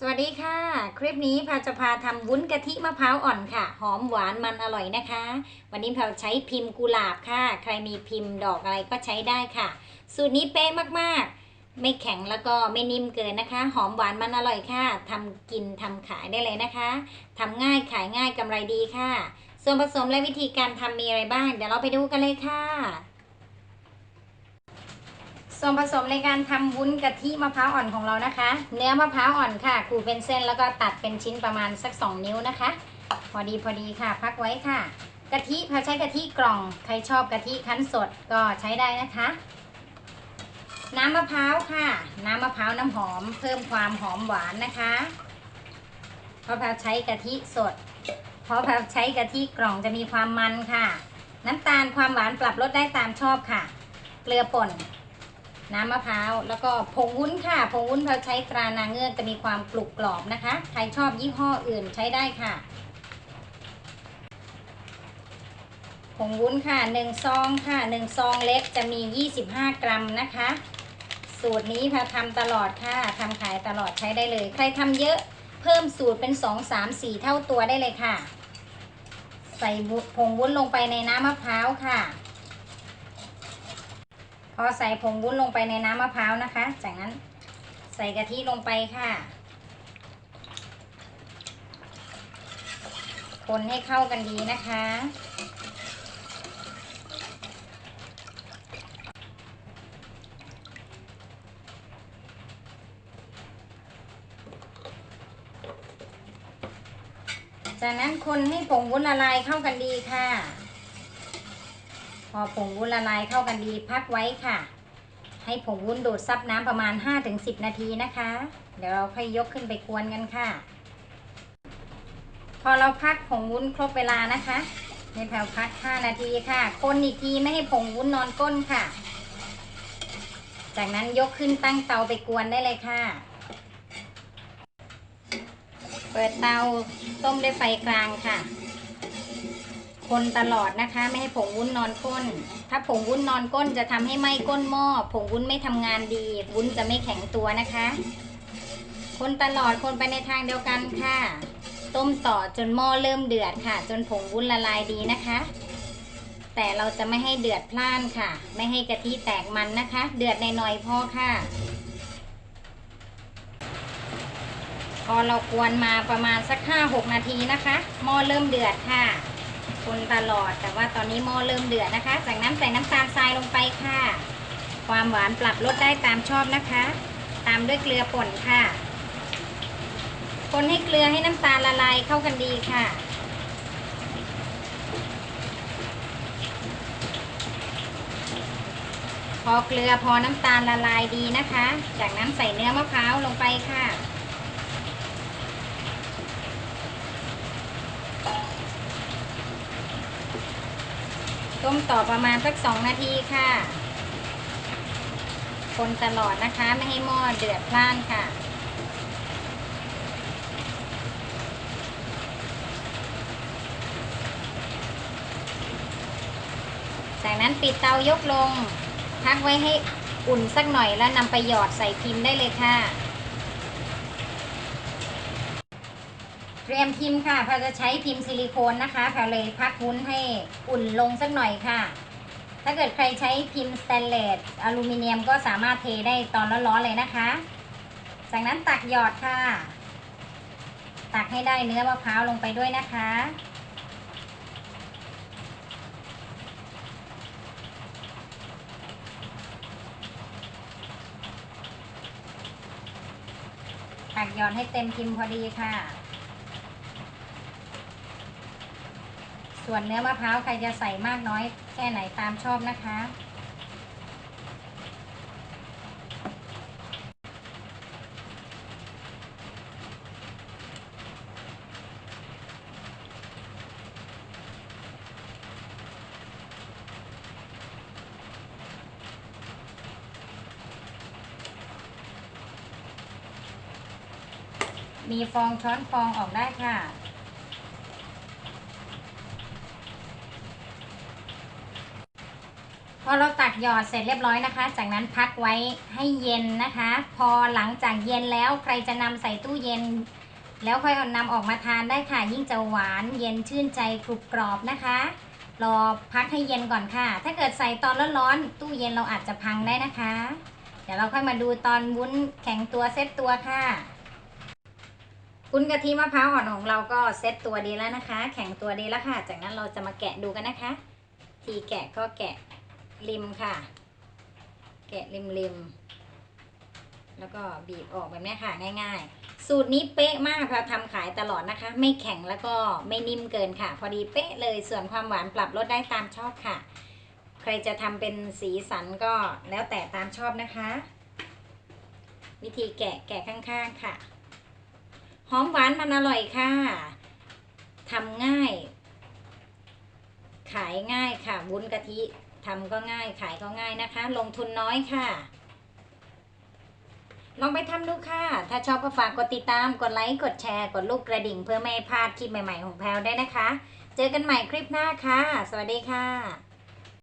สวัสดีค่ะ คลิปนี้พาจะพาทำวุ้นกะทิมะพร้าวอ่อนค่ะ หอมหวานมันอร่อยนะคะ วันนี้เราใช้พิมพ์กุหลาบค่ะ ใครมีพิมพ์ดอกอะไรก็ใช้ได้ค่ะ สูตรนี้เป๊ะมากๆ ไม่แข็งแล้วก็ไม่นิ่มเกินนะคะ หอมหวานมันอร่อยค่ะทำกินทำขายได้เลยนะคะทำง่ายขายง่ายกำไรดีค่ะ ส่วนผสมและวิธีการทำมีอะไรบ้าง เดี๋ยวเราไปดูกันเลยค่ะ ส่วนผสมในการทำวุ้นกะทิมะพร้าวอ่อนของเรานะคะ เนื้อมะพร้าวอ่อนค่ะขูดเป็นเส้นแล้วก็ตัดเป็นชิ้นประมาณสัก 2 นิ้วนะคะ พอดีพอดีค่ะ พักไว้ค่ะกะทิพาใช้กะทิกล่องใครชอบกะทิคั้นสดก็ใช้ได้นะคะ น้ำมะพร้าวค่ะ น้ำมะพร้าวน้ำหอม เพิ่มความหอมหวานนะคะเพราะแพรใช้กะทิสด เพราะแพรใช้กะทิกล่องจะมีความมันค่ะ น้ำตาลความหวานปรับลดได้ตามชอบค่ะ เกลือป่น น้ำมะพร้าว แล้วก็ผงวุ้นค่ะ ผงวุ้นเราใช้ตรานางเงือกจะมีความกรุบกรอบนะคะ ใครชอบยี่ห้ออื่นใช้ได้ค่ะ ผงวุ้นค่ะหนึ่งซองค่ะหนึ่งซองเล็กจะมี 25 กรัมนะคะ สูตรนี้พาทำตลอดค่ะทำขายตลอดใช้ได้เลย ใครทำเยอะเพิ่มสูตรเป็น 2 3 4 เท่าตัวได้เลยค่ะ ใส่ผงวุ้นลงไปในน้ำมะพร้าวค่ะ พอใส่ผงวุ้นลงไปในน้ำมะพร้าวนะคะ จากนั้นใส่กะทิลงไปค่ะ คนให้เข้ากันดีนะคะ จากนั้นคนให้ผงวุ้นละลายเข้ากันดีค่ะ พอผงวุ้นละลายเข้ากันดีพักไว้ค่ะ ให้ผงวุ้นดูดซับน้ำประมาณ 5-10 นาทีนะคะ เดี๋ยวเราค่อยยกขึ้นไปกวนกันค่ะ พอเราพักผงวุ้นครบเวลานะคะในแถวพัก 5 นาทีค่ะ คนอีกทีไม่ให้ผงวุ้นนอนก้นค่ะ จากนั้นยกขึ้นตั้งเตาไปกวนได้เลยค่ะ เปิดเตาต้มด้วยไฟกลางค่ะ คนตลอดนะคะ ไม่ให้ผงวุ้นนอนก้น ถ้าผงวุ้นนอนก้นจะทำให้ไหม้ก้นหม้อผงวุ้นไม่ทำงานดี วุ้นจะไม่แข็งตัวนะคะ คนตลอดคนไปในทางเดียวกันค่ะ ต้มต่อจนหม้อเริ่มเดือดค่ะ จนผงวุ้นละลายดีนะคะ แต่เราจะไม่ให้เดือดพล่านค่ะ ไม่ให้กะทิแตกมันนะคะ เดือดในหน่อยๆพอค่ะ พอเรากวนมาประมาณสัก5-6นาทีนะคะหม้อเริ่มเดือดค่ะ คนตลอด แต่ว่าตอนนี้หม้อเริ่มเดือดนะคะ จากนั้นใส่น้ำตาลทรายลงไปค่ะ ความหวานปรับลดได้ตามชอบนะคะ ตามด้วยเกลือป่นค่ะ คนให้เกลือให้น้ำตาลละลายเข้ากันดีค่ะพอเกลือพอน้ำตาลละลายดีนะคะ จากนั้นใส่เนื้อมะพร้าวลงไปค่ะ ต้มต่อประมาณสักสองนาทีค่ะ คนตลอดนะคะไม่ให้หม้อเดือดพล่านค่ะ จากนั้นปิดเตายกลง พักไว้ให้อุ่นสักหน่อยแล้วนำไปหยอดใส่พิมพ์ได้เลยค่ะ เตรียมพิมพ์ค่ะเราจะใช้พิมพ์ซิลิโคนนะคะเราเลยพักวุ้นให้อุ่นลงสักหน่อยค่ะ ถ้าเกิดใครใช้พิมพ์สแตนเลสอลูมิเนียมก็สามารถเทได้ตอนร้อนๆเลยนะคะ จากนั้นตักหยอดค่ะ ตักให้ได้เนื้อมะพร้าวลงไปด้วยนะคะตักหยอดให้เต็มพิมพ์พอดีค่ะ ส่วนเนื้อมะพร้าวใครจะใส่มากน้อยแค่ไหนตามชอบนะคะ มีฟองช้อนฟองออกได้ค่ะ อเราตักหยอดเสร็จเรียบร้อยนะคะ จากนั้นพักไว้ให้เย็นนะคะ พอหลังจากเย็นแล้วใครจะนำใส่ตู้เย็น แล้วค่อยเอานำออกมาทานได้ค่ะ ยิ่งจะหวานเย็นชื่นใจกรุบกรอบนะคะรอพักให้เย็นก่อนค่ะ ถ้าเกิดใส่ตอนร้อนๆตู้เย็นเราอาจจะพังได้นะคะ เดี๋ยวเราค่อยมาดูตอนวุ้นแข็งตัวเซตตัวค่ะวุ้นกะทิมะพร้าวอ่อนของเราก็เซตตัวดีแล้วนะคะ แข็งตัวดีแล้วค่ะ จากนั้นเราจะมาแกะดูกันนะคะ ทีแกะก็แกะ ริมค่ะ แกะริมริมแล้วก็บีบออกแบบนี้ค่ะง่าย ๆ สูตรนี้เป๊ะมากเราทำขายตลอดนะคะ ไม่แข็งแล้วก็ไม่นิ่มเกินค่ะ พอดีเป๊ะเลยส่วนความหวานปรับลดได้ตามชอบค่ะ ใครจะทำเป็นสีสันก็แล้วแต่ตามชอบนะคะ วิธีแกะแกะข้างๆค่ะหอมหวานมันอร่อยค่ะทำง่าย ขายง่ายค่ะวุ้นกะทิ ทำก็ง่ายขายก็ง่ายนะคะ ลงทุนน้อยค่ะ ลองไปทำดูค่ะ ถ้าชอบก็ฝากกดติดตาม กดไลค์ กดแชร์ กดลูกกระดิ่ง เพื่อไม่พลาดคลิปใหม่ๆของแพลวได้นะคะ เจอกันใหม่คลิปหน้าค่ะ สวัสดีค่ะ